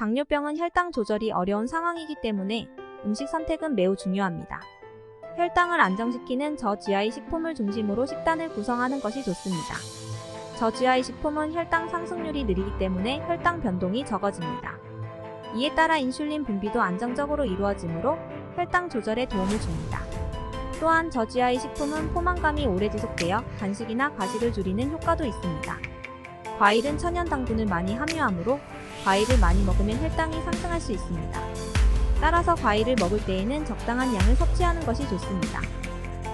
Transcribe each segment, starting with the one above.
당뇨병은 혈당 조절이 어려운 상황이기 때문에 음식 선택은 매우 중요합니다. 혈당을 안정시키는 저GI 식품을 중심으로 식단을 구성하는 것이 좋습니다. 저GI 식품은 혈당 상승률이 느리기 때문에 혈당 변동이 적어집니다. 이에 따라 인슐린 분비도 안정적으로 이루어지므로 혈당 조절에 도움을 줍니다. 또한 저GI 식품은 포만감이 오래 지속되어 간식이나 과식을 줄이는 효과도 있습니다. 과일은 천연 당분을 많이 함유하므로 과일을 많이 먹으면 혈당이 상승할 수 있습니다. 따라서 과일을 먹을 때에는 적당한 양을 섭취하는 것이 좋습니다.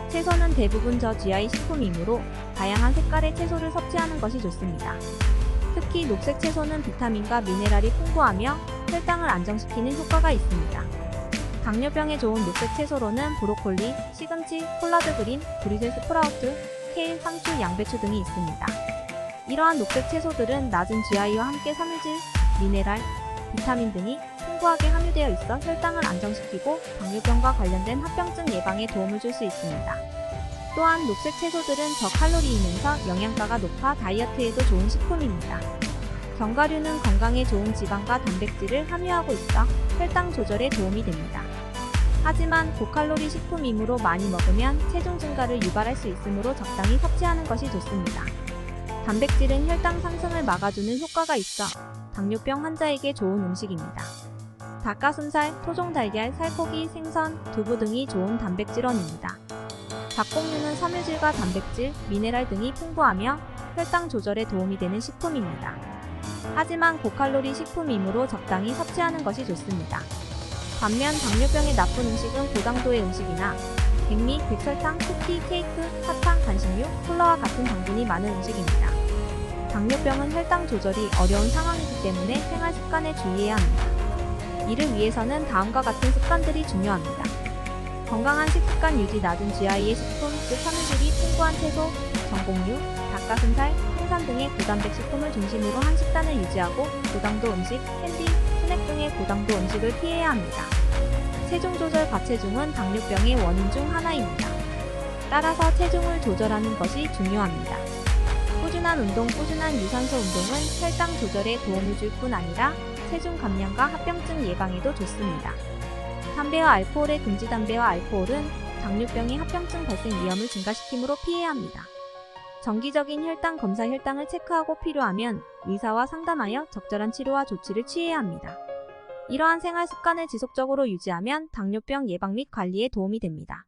채소는 대부분 저GI 식품이므로 다양한 색깔의 채소를 섭취하는 것이 좋습니다. 특히 녹색 채소는 비타민과 미네랄이 풍부하며 혈당을 안정시키는 효과가 있습니다. 당뇨병에 좋은 녹색 채소로는 브로콜리, 시금치, 콜라드 그린, 브리셀 스프라우트, 케일, 상추, 양배추 등이 있습니다. 이러한 녹색 채소들은 낮은 GI와 함께 섬유질, 미네랄, 비타민 등이 풍부하게 함유되어 있어 혈당을 안정시키고 당뇨병과 관련된 합병증 예방에 도움을 줄 수 있습니다. 또한 녹색 채소들은 저칼로리이면서 영양가가 높아 다이어트에도 좋은 식품입니다. 견과류는 건강에 좋은 지방과 단백질을 함유하고 있어 혈당 조절에 도움이 됩니다. 하지만 고칼로리 식품이므로 많이 먹으면 체중 증가를 유발할 수 있으므로 적당히 섭취하는 것이 좋습니다. 단백질은 혈당 상승을 막아주는 효과가 있어 당뇨병 환자에게 좋은 음식입니다. 닭가슴살, 토종 달걀, 살코기, 생선, 두부 등이 좋은 단백질원입니다. 닭공유는 섬유질과 단백질, 미네랄 등이 풍부하며 혈당 조절에 도움이 되는 식품입니다. 하지만 고칼로리 식품이므로 적당히 섭취하는 것이 좋습니다. 반면 당뇨병에 나쁜 음식은 고당도의 음식이나 백미, 백설탕, 쿠키, 케이크, 사탕, 간식류, 콜라와 같은 당분이 많은 음식입니다. 당뇨병은 혈당 조절이 어려운 상황이기 때문에 생활 습관에 주의해야 합니다. 이를 위해서는 다음과 같은 습관들이 중요합니다. 건강한 식습관 유지 낮은 GI의 식품, 즉 섬유질이 풍부한 채소, 전곡류, 닭가슴살, 생선 등의 고단백 식품을 중심으로 한 식단을 유지하고 고당도 음식, 캔디, 스낵 등의 고당도 음식을 피해야 합니다. 체중 조절 과체중은 당뇨병의 원인 중 하나입니다. 따라서 체중을 조절하는 것이 중요합니다. 꾸준한 운동, 꾸준한 유산소 운동은 혈당 조절에 도움을 줄 뿐 아니라 체중 감량과 합병증 예방에도 좋습니다. 담배와 알코올의 금지 담배와 알코올은 당뇨병의 합병증 발생 위험을 증가시키므로 피해야 합니다. 정기적인 혈당 검사 혈당을 체크하고 필요하면 의사와 상담하여 적절한 치료와 조치를 취해야 합니다. 이러한 생활 습관을 지속적으로 유지하면 당뇨병 예방 및 관리에 도움이 됩니다.